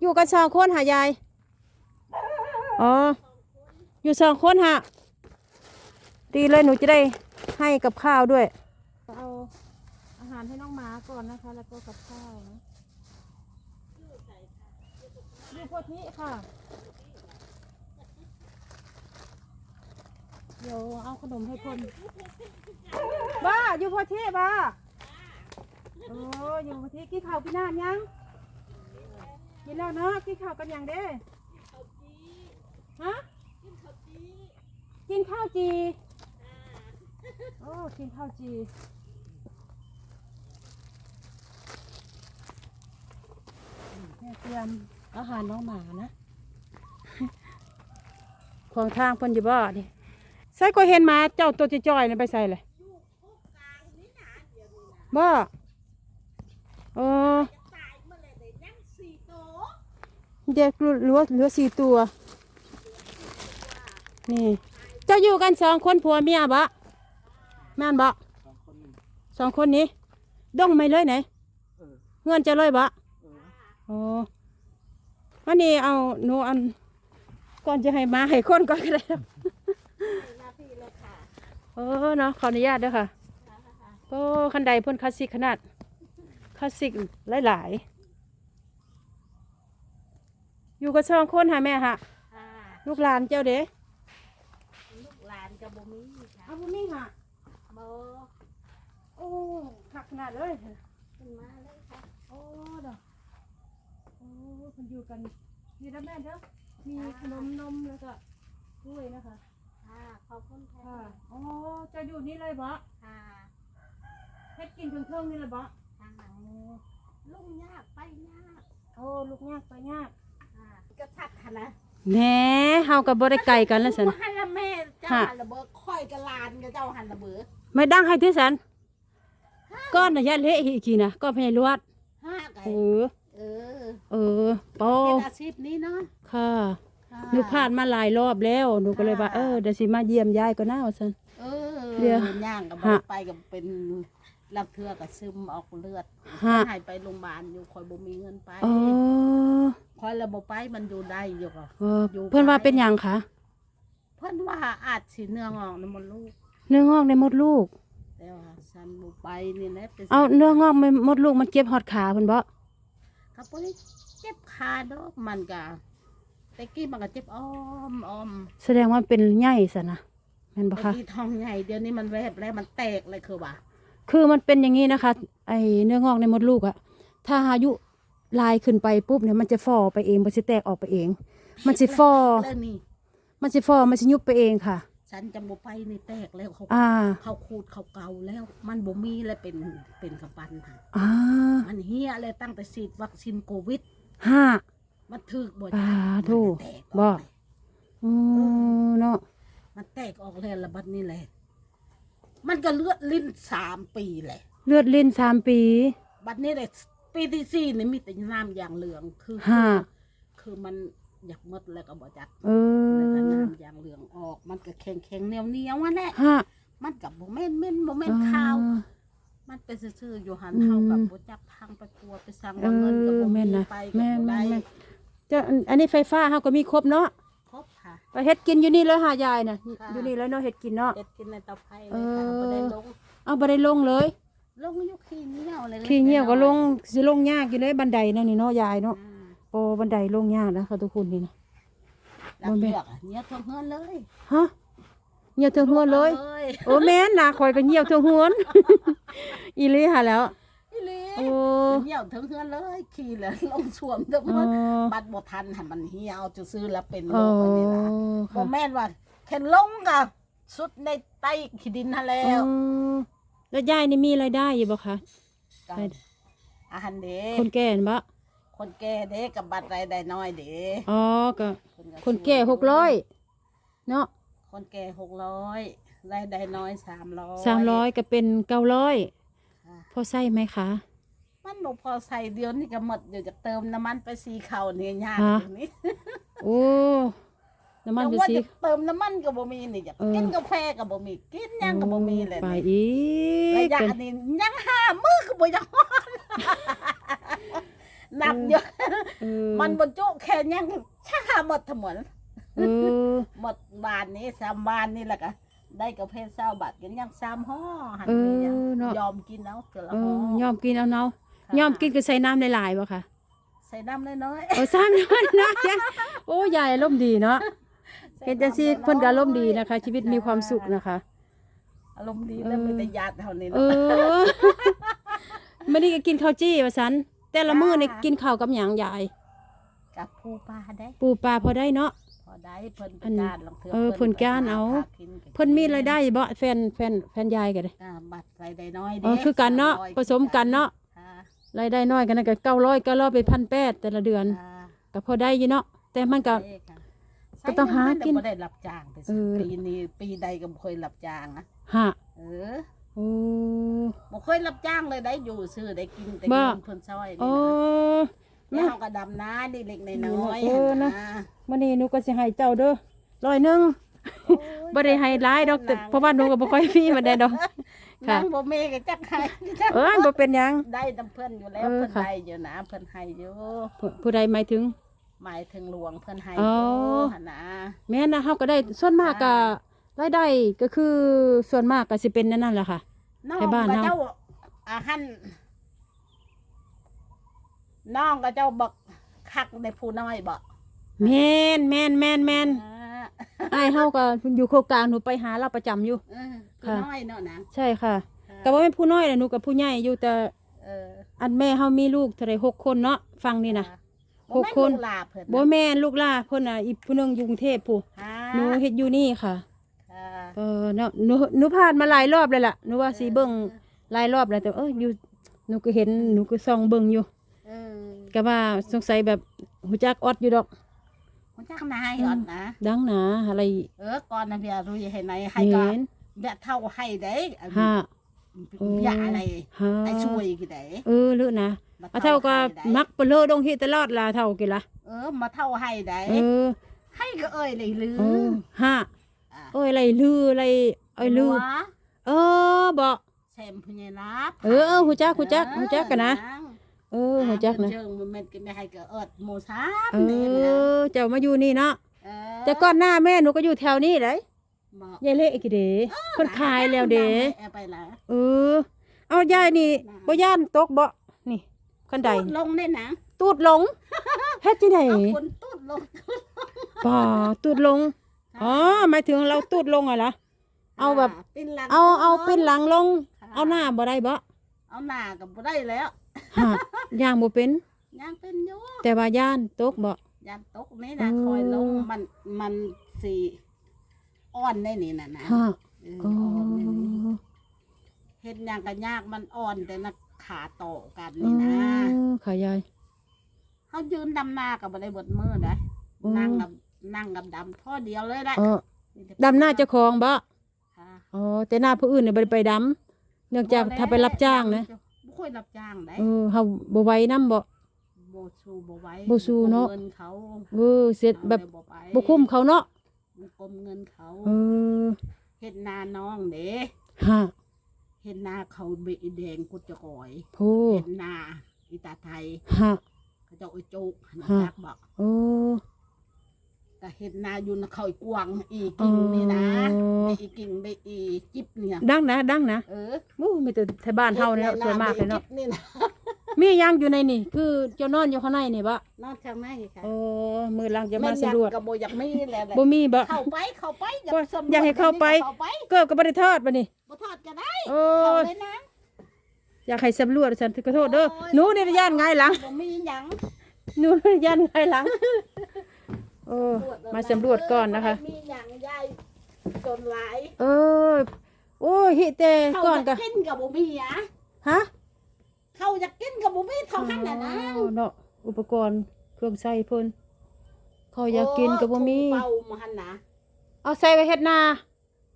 อยู่กันสองคนหายาย อ๋อ อยู่สองคนฮะ ดีเลยหนูจะได้ให้กับข้าวด้วย เอาอาหารให้น้องหมาก่อนนะคะ แล้วก็กับข้าวนะอยู่โพธิค่ะ เดี๋ยวเอาขนมให้คนบ้าอยู่โพธิบ้า โอ้อยู่โพธิกินข้าวพี่นานยัง กินแล้วเนาะกินข้าวกันยังเด้ฮะกินข้าวจีโอ้กินข้าวจีแม่เตรียมอาหารน้องหมานะของทางเพิ่นอยู่บ่นี่ใส่ก็เห็นหมาเจ้าตัวจ้อยๆนี่ไปใส่เลยบ่เออ เด็กเหลือเหลือสี่ตัว นี่เจ้าอยู่กันสองคนผัวเมียบ่แม่นบ่สองคนนี้ดงไม่เลยไหนเงื่อนจะเลยบ่โอ้วันนี้เอาหนูอันก่อนจะให้มาให้คนก่อนก็ได้ครับเออเนาะขออนุญาตเด้อค่ะโอ้คันใดเพ่นคลาสสิกขนาดคลาสสิกหลายๆ อยู่กับสองคนหาแม่ฮะค่ะลูกหลานเจ้าเด้ลูกหลานกับบ่มีค่ะเอาบุนี่ค่ะ บ่โอ้ขักขนาดเลยขึ้นมาเลยค่ะโอ้ดอกโอ้คนอยู่กันนี่นะแม่เด้อมีขนมนมแล้วก็กล้วยนะคะค่ะขอบคุณค่ะค่ะอ๋อจะอยู่นี่เลยบ่ค่ะเฮ็ดกินถึงเครื่องนี่เลยบ่ทางหลังลุงยากไปยากโอ้ลูกยากไปยากค่ะ กระชัดค่ะนะแหน่เฮาก็บ่ได้ไกลกันแล้วสันหันละแม่เจ้าค่ะ หันละเบอค่อยกับหลานกับเจ้าหันละเบอไม่ดังให้ที่สันก้อนน่ะยะเละอีกทีนะก้อนพญายลวดห้าไก่เออ เออเออโป้เป็นอาชีพนี้เนาะค่ะค่ะหนูผ่านมาหลายรอบแล้วหนูก็เลยว่าเออเดี๋ยวสิมาเยี่ยมยายก็น่าว่าซั่นเอเดี๋ยวอย่างกับฮะไปกับเป็นลักเทือกับซึมออกเลือดฮะ หายไปโรงพยาบาลอยู่คอยบ่มีเงินไป อ๋อ คอยระบบไปมันอยู่ได้อยู่ก็เออเพื่อนว่าเป็นหยังคะเพิ่นว่าอาจสิเนื้องอกในมดลูกเนื้องอกในมดลูก แต่ว่าฉันบ่ไปนี่แหละไปเอาเนื้องอกในมดลูกมันเก็บหอดขาเพิ่นบ่เขาบ่ได้เจ็บขาดอกมันก็แต่กี้มันก็เจ็บอ้อมอ้อมแสดงว่าเป็นใหญ่ซะนะแม่นบ่แต่คะกี้ท้องใหญ่เดี๋ยวนี้มันแวบแล้วมันแตกเลยคือว่า คือมันเป็นอย่างนี้นะคะ ไอเนื้องอกในมดลูกอะถ้าอายุ ลายขึ้นไปปุ๊บเนี่ยมันจะฟอไปเองมันจะแตกออกไปเอง มันสิฟอแล้วนี่มันสิฟอมันสิยุบไปเองค่ะ ฉันจะบ่ไปนี่แตกแล้วเขาอ่า เขาขูดเขาเกาแล้ว มันบ่มีแล้วเป็นเป็นกระปันค่ะอ่ามันเฮียเลยตั้งแต่ฉีดวัคซีนโควิด ห้า มันถึกบ่อ่าจ้ะถูกมันแตกบ่ออกเลยอืมเนาะมันแตกออกแล้วละบัดนี้แหละ มันก็เลือดลิ้นสามปีแหละ เลือดลิ้นสามปี บัดนี้เลย ปีที่สี่นี่มีแต่น้ำอย่างเหลืองคือฮะ คือมันอยากหมดแล้วก็บ่จัดเอแล้วก็อน้ำอย่างเหลืองออก มันก็แข็งแข็งๆเหนียวเหนียวๆอันแหละฮะมันกับโมเมนเม่นโมเมนข้าวมันเป็นซื่อๆอยู่หันอืมเฮากับบ่จักทางไปปัวไปสั่งว่าเงินกับบ่เออแม่มีนนะไปแม่กับนบ่ได้แม่น เจ้าอันนี้ไฟฟ้าเฮาก็มีครบเนาะครบค่ะ ไปเฮ็ดกินอยู่นี่เลยหายายน่ะ ค่ะ อยู่นี่แล้วเนาะเฮ็ดกินเนาะเด็ดกินในเตาไฟเลยค่ะเออ บ่ได้ลงเอาบ่ได้ลงเลย ลงอยู่ขี้เหนียวเลยขี้เหี่ยวก็ลงสิลงยากอยู่เลยบันไดนั่นนี่เนาะยายเนาะอ่าโอ้บันไดลงยากนะคะทุกคนนี่นะแล้วบ่แม่นเลือกอะเหนียวทั้งเฮือนเลยฮะเหี่ยวเทิงหัวเลยอาเลยโอ้แม่นนาคอยก็เหี่ยวเทิงหัวอีหลีหาแล้วอีหลีโอ้เหนียวทั้งเฮือนเลยขี้แล้วลงสวมทั้งหมอ๋อดบัดบ่ทันให้มันเหี่ยวจะซื้อแล้วเป็นโรโอ้คอันนี้นะบ่ค่ะแม่นว่าแค่ลงกับสุดในใต้ขี้ดินหั่นแล้วอ๋อ แล้วยายนี่มีรายได้อยู่บ่คะก็ไปอาหารเด้คนแก่เห็นบ่คนแก่เด้กับบัตรรายได้น้อยเด้อ๋อก็เพิ่ก็คนแก่หกร้อยเนาะคนแก่หกร้อยรายได้น้อยสามร้อยสามร้อยก็เป็นเก้าร้อยค่ะพอใส่ไหมคะมันบอกพอใส่เดียวนี่ก็หมดอยู่จะเติมน้ำมันไปสีเข่าเนี่ยยากฮะตรงนี้โอ้ น้ำมันแต่ไปว่าสิจะเติมน้ำมันก็บ่มีนี่จะเออกินกาแฟก็บ่มีกินหยังก็บ่มีเลยไปนี่อีระกยะเป็นนี้ยังห้ามือก็บ่ยังฮอดนับเยอะเออมันบรรจุแค่ยังช่าหมดทั้งหมดเออ หมดบานนี้สามบานนี่แหละก็ได้กาแฟเศร้าบาทกันยังสามห่อหันเอไปยังอเนาะยอมกินเอาเกลือเอห่ออยอมกินเอาเนาะค่ะยอมกินก็ใส่น้ำหลายๆบ่ค่ะใส่น้ำน้อยโอ้ซ้ำน้อยนะโอ้ยายอารมณ์ดีเนาะๆ เห็นจังซี่เพิ่นก็อารมณ์ดีนะคะ ชีวิตมีความสุขนะคะ อารมณ์ดีแล้วเออมีแต่ญาติเท่านี้เอเนาะอไม่ได้ก็กินข้าวจี้ว่าสันแต่ละมื้อนี่จ้า กินข้าวกับหยังยาย กับผู้ปลาได้ ปูปลาพอได้เนาะ พอได้เพิ่นอันการลองเถื่เออเพิ่นการเอาหกิก็เพิ่นมีรายได้บ่แฟนแฟนแฟนยายก็ได้อ่าบัตรรายได้น้อยเออคือกันเนาะ300ผสมกันเนาะค่ะรายได้น้อยกันนั่นก็900 900ไป1,800แต่ละเดือนค่ะก็พอได้อยู่เนาะแต่มันก็ใช่ค่ะ ก็ต้องหากินใช้เงิบ่ได้รับจ้างไปเออ ปีนี้ปีใดก็บ่เคยรับจ้างนะฮะเออโอ้ บ่เคยรับจ้างเลยได้อยู่ซื้อได้กินแต่บ่ เงินเพิ่นซอยโอ้นี่นะแล้วนะเฮาก็ดำนานี่เล็กน้อยเออนะหั่มื้อนี้หนูก็สิให้เจ้าเด้อร้อยหนึงโอ้ยบ่ได้ให้หลายดอกแต่เพราะว่าหนูก็บ่ค่อยมีมันได้ดอกค่ะนางบ่มีก็จักให้จักเอ้ยบ่เป็นหยัง ได้นํเพิ่นอยู่แล้วเออเพิ่นค่ะ ให้อยู่นะเพิ่นให้อยู่ผู้ผู้ใดหมายถึง หมายถึงหลวงเพิ่นให้อ๋ออยู่หั่นนะแม่นนะเฮาก็ได้ส่วนมากก็รายได้ก็คือส่วนมากก็สิเป็นนั่นนั่นแหละค่ะ น้องให้บ้านก็เนาะ เจ้าอาหันน้องก็เจ้าบอกคักในผู้น้อยบอกแม่นแม่นแม่นแม่นอ่าอ้ายเฮาก็อยู่โครงการหนูไปหาเราประจำอยู่ เออผู้ค่ะ น้อยเนาะนะใช่ค่ะค่ะก็บ่แม่นผู้น้อยแหละหนูกับผู้ใหญ่อยู่แต่เอออันแม่เฮามีลูกเท่าใดหกคนเนาะฟังนี่นะค่ะ หกคนบ่แม่ลูลาเพิ่นบ่แม่นลูกหล่าเพิ่นน่ะอีกผู้หนึงอยู่กรุงเทพผู้ค่ะหนูเฮ็ดอยู่นี่ค่ะ ค่ะเออเนาะหนูหนูผ่านมาหลายรอบแล้วล่ะหนูว่าสิเบิ่งหลายรอบแล้วแต่เอ้ยอยู่หนูก็เห็นหนูก็ส่องเบิ่งอยู่เออก็ว่าสงสัยแบบหูจักออดอยู่ดอกมันจักนายก่อนนะ ดังหนาอะไรเออก่อนนะเพี่รู้ยังให้นายให้เห็ก็นแบบเท่าให้ได้อันฮะอย่าอะไรฮะไอ้ช่วยกี่ได้เออเลือนะ มาอาเท่าก็ให้ได้มักเปลือดงที่ตลอดลาเท่ากี่ละเออ มาเท่าให้ได้เออ ให้ก็เอ้ยเลยลือเออฮะอะเอ้ยอะไรลืออะไรเอ้ยลือหัวเออบอกแซมพญานาคเออเออหูจักหูจักหูจักกันนะเออหูจักนะเจิงมันเป็นกันไม่ให้ก็เอิดหมูสามเอนี่นะอเจ้ามาอยู่นี่เนาะเออแต่ก่อนหน้าแม่หนูก็อยู่แถวนี้เลยเหมาะยายเละอีกเด้คนขายแล้วเด้เอาไปละเออเอายายนี่บ่ย่านตกบ่นี่ คันใดตูดลงได้นะตูดหลงเฮ็ดจังได๋เอาคนตูดลงป่าตูดลงอ๋อหมายถึงเราตูดลงอะเหรอเอาแบบปิ้นหลังเอาเอาเป็นหลังลงค่ะเอาหน้าบ่ได้บ่เอาหน้ากับบ่ได้แล้วฮะย่างบ่เป็นยังเป็นอยู่แต่ว่าย่านตกบ่ยันตกนี่นะเออคอยลงมันมันสีอ่อนได้นี่นะนะฮะเอออ๋ออ่อนได้นี่เฮ็ดหยังก็ยากมันอ่อนแต่นัก ขาโตอกันอ๋นี่นะอค่ะยาย เขายืนดำนากับบ่ได้เบดมือได้อืม นั่งกับนั่งกับดำท่อเดียวเลยได้เออดำหน้าเจ้าของบ่ค่ะอ๋อแต่หน้าผู้อื่นเนี่ยบ่ได้ไปดำเนื่องจากถ้าไปรับจ้างนะบ่ค่อยรับจ้างได้เออเฮาบ่ไหวนํบ่ บ่สู้บ่ไหวบ่สู้เนาะเงินเขาเออเสร็จแบบอาเลยไปบ่คุ้มเขาเนาะบ่กลมเงินเขาเออเฮ็ดนาน้องเด้ฮะ เฮ็ดนาเขาเบะแดงกุจะก่อยโพเฮ็ดนาอีตาไทยฮะเขาเจ้าไอ้โจุกนะฮะจักบอกโอ้ก็เฮ็ดนาอยู่นะเขาอีกวางอีกิ่งนี่นะอ๋อได้อีกิ่งได้อีจิบเนี่ยดังนะดังนะเออโอ้มีแต่แถวบ้านเฮาเนี่ยส่วนมากเลยเนาะฮ็ดนี่นะ มีหยังอยู่ในนี่ คือเจ้านอนอยู่ข้างในนี่บ่นอกจากนั้นค่ะโอ้มือหลังจะแม่มานสำรวจอยกกับบ่อยากมีแหละแหละบ่มีบ่ เข้าไปเข้าไปบ่สำรวจอยากให้เข้าไป เข้าไปเกิบก็บ่ได้ทอดบ่นี่บ่ทอดก็ได้โอ้เข้าย เลยนะ อยากให้สำรวจฉันขอโทษเด้อหนูนี่ย่านง่ายหลังบ่มีหยังหนูนี่ย่านง่ายหลังโอ้ตรวจแล้วมาสำรวจก่อนนะคะ บ่ได้มีหยังยายจนหลายเออโอ้ยฮิแต่เขาก่อนจะก็กินกับบ่มีอะฮะ เขาจะกินกับบ่มีเท่านั้นน่ะนะอ๋อเนาะอุปกรณ์เครื่องใช้เพิ่นเขาอยากกินก็บ่มีโอ้ถุงเป่ามาหั่นนะเอาใส่ไว้เฮ็ดนา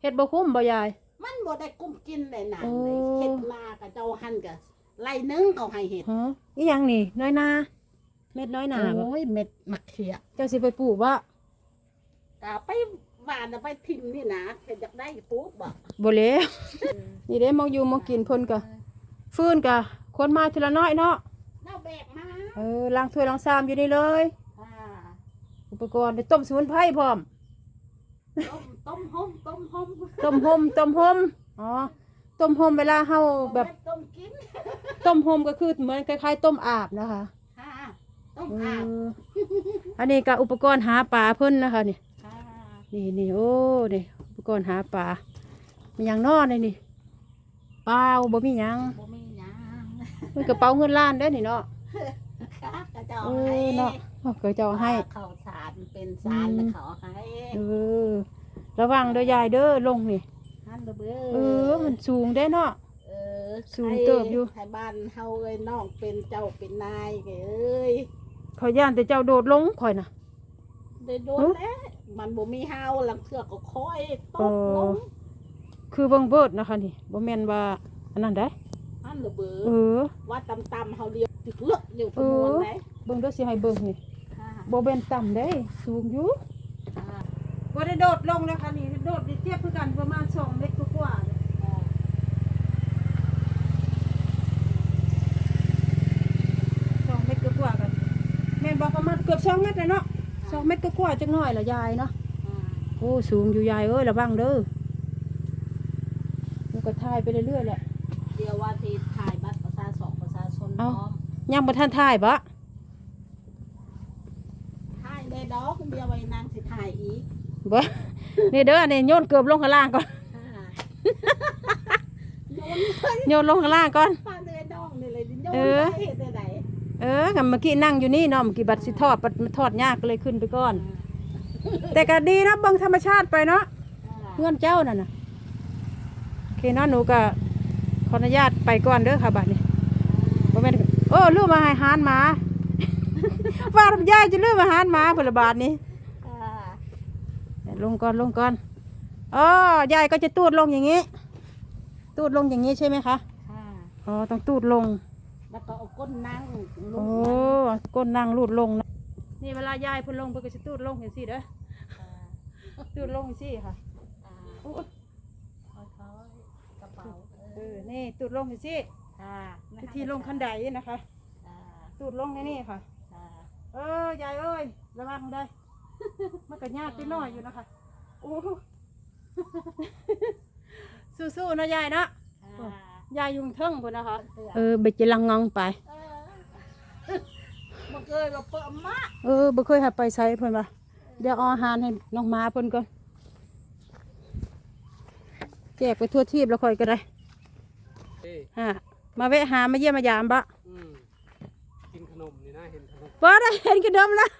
เฮ็ดบ่คุ้มบ่ยาย มันบ่ได้กุ้มกินเลยนะโอ้ เฮ็ดมากับเจ้าหั่นก็ไล่หนึงเขาให้เฮ็ดฮะอีหยังนี่ น้อยนาเม็ดน้อยนาบ่โอ้ยเม็ดมะเขือเจ้าสิไปปลูกบ่ก็ไปหวานเอาไปทิ้งนี่นะเฮ็ดอยากได้ปลูกบ่บ่แล้วนี่เด้มองอยู่มองกินเพิ่นก็ ฟื้นก็คนมาทีละน้อยเนาะเราแบกมาเออล้างถ้วยล้างชามอยู่นี่เลย ค่ะอุปกรณ์ได้ต้มสมุนไพรพร้อม ต้มต้มหอมต้มหอมต้มหมต้มหมอ๋อ ต้มหมเวลาเฮาแบบต้มกินต้มหมก็คือเหมือนคล้ายๆ ต้มอาบนะคะค่ะต้มเออาบออันนี้ก็อุปกรณ์หาปลาเพิ่นนะคะนี่ ค่ะนี่นี่โอ้นี่อุปกรณ์หาปลามีหยังนอนเลยนี่เปล่าบ่มีหยังบ่มีหยัง มันกระเป๋าเงินล้านได้อนี่เนาะค่ะกระเจ้าเอให้อเนาะเอาก็จะเอาให้ข้าวสารเป็นสารแล้วเขาให้เออ ระวังเด้อยายเด้อลงนี่ฮันเด้อเบ้อเออ มันสูงได้เนาะ เออสูงเติบอยู่ให้บ้านเฮาเอ้ยน้องเป็นเจ้าเป็นนายเอ้ยขอย่านแต่เจ้าโดดลงข่อยน่ะ ได้โดนแล้วมันบ่มีเฮาหลังเทือกก็ค่อยตเอกลองคือเบิ่งเบิดนะคะนี่บ่แม่นว่าอันนั้นได้ฮั นเด้อเบ้เอออว่าตำๆเฮาเดียวถึกเลือกอยู่พะมวนไหนเบิ่งเด้อสิให้เบิ่งนี่ค่ะบ่แม่นต่ำเด้ สูงอยู่ค่ะบ่ได้โดดลงนะคะนี่โดดนี่เทียบคือกันประมาณ2เมตรกว่าๆเนี่ยค่ะสองเมตรกว่าๆกันแม่นบอกประมาณเกือบ2เมตรเลยเนาะสองเมตรกว่าๆจักหน่อยละยายเนาะค่ะโอ้สูงอยู่ยายเอ้ยระวังเด้อมันก็ถ่ายไปเรื่อยๆแหละ เดี๋ยวว่าที่ถ่ายบัตรประชาชนประชาชนพเอ้าร้อมยังบ่ทันถ่ายบ่ถ่ายได้ดอกเดียวไว้นางสิถ่ายอีกบ่นี่เด้อนี่โยนเกือบลงข้างล่างก่อนค่ะโยนโยนลงข้างล่างก่อนปลาเดือยดองนี่เลยโยนเออไปเฮ็ดได้ไดเออกับเมื่อกี้นั่งอยู่นี่เนาะเมื่อกี้บัดสิทอดบัดมันทอดยากก็เลยขึ้นไปก่อน แต่ก็ดีนะเบิ่งธรรมชาติไปเนาะค่ะเพื่อนเจ้านั่นน่ะโอเคเนาะหนูก็ ขออนุญาตไปก่อนเด้อค่ะบัดนี้บ่แม่นโอ้ลืมอาหารหมาว่าทำยายจะลืมอาหารหมาพุ่นละบาทนี้ค่ะลงก่อนลงก่อนอ๋อยายก็จะตูดลงอย่างนี้ ตูดลงอย่างนี้ใช่ไหมคะค่ะอ๋อต้องตูดลง แล้วก็เอาก้นนั่งลโอ้งก้นนั่งรูดลงนะนี่เวลายายเพิ่นลงเพิ่นก็จะตูดลงอย่างซี่เด้อค่ะตูดลงอย่างซี่ค่ะ ค่ะ โอ้ย ค่อยๆกระเป๋า เออนี่ตูดลงอย่างซี่ค่ะวิธีลงคันไดนะคะค่ะตูตูดลงในนี่ค่ะค่ะเออยายเอ้ยระวังได้ มันก็ยากไปหน่อยอยู่นะคะโอ้สู้ๆนะยายเนาะค่ะยายอยุงเทิงพุ่นนะคะ เตือนเออไปจะลังงองไป เออบ่เคยมาเปิดมะเออบ่เคยหับไปใช้เพิ่นว่าเดี๋ยวเอาอาหารให้น้องหมาเพิ่นก่อนแจกไปทั่วทีบแล้วค่อยก็ได้ เอ้ยฮะมาแวะหามาเยี่ยมมายามบะอืมกินขนมนี่นะเห็นขนมบ่ได้เห็นกินดมแล้ว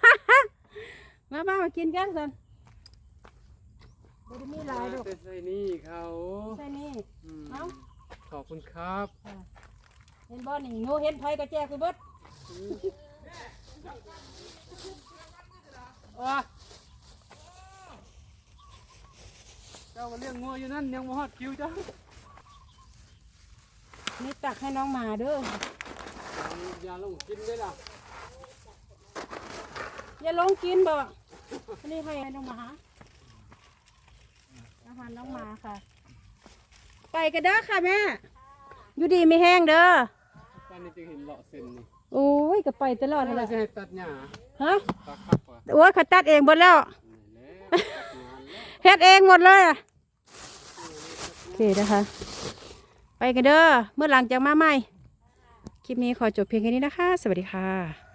มามามากินกันสันบ่ได้มีหลายดอกเป็นไส้นี่เขาใช่นี่ อืมเอ้า ขอบคุณครับเห็นบ่นี่หนูเห็นไผก็แจกไปเบิดว้าเจ้ามาเลี้ยงงัวอยู่นั่นยังมาฮอดคิวจ้า นี่ตักให้น้องหมาเด้ออย่าลงกินเลยล่ะอย่าลงกินบ่อันนี้ให้น้องหมาอาหารน้องหมาค่ะ ไปกันเด้อค่ะแม่ อยู่ดีไม่แห้งเด้อตอนนี้จึงเห็นเลาะเส้นนี่โอ้ยก็ไปตลอดอะนั่นไรแหละจะให้ตัดหญ้าฮะตัดครับว่ะโอ้ยเขาตัดเองหมดแล้ว นี่แหละตัดงานแล้วเฮ็ดเองหมดเลยอะโอเคนะคะ ไปกันเด้อเมื่อหลังจากมาใหม่ คลิปนี้ขอจบเพียงแค่นี้นะคะ สวัสดีค่ะ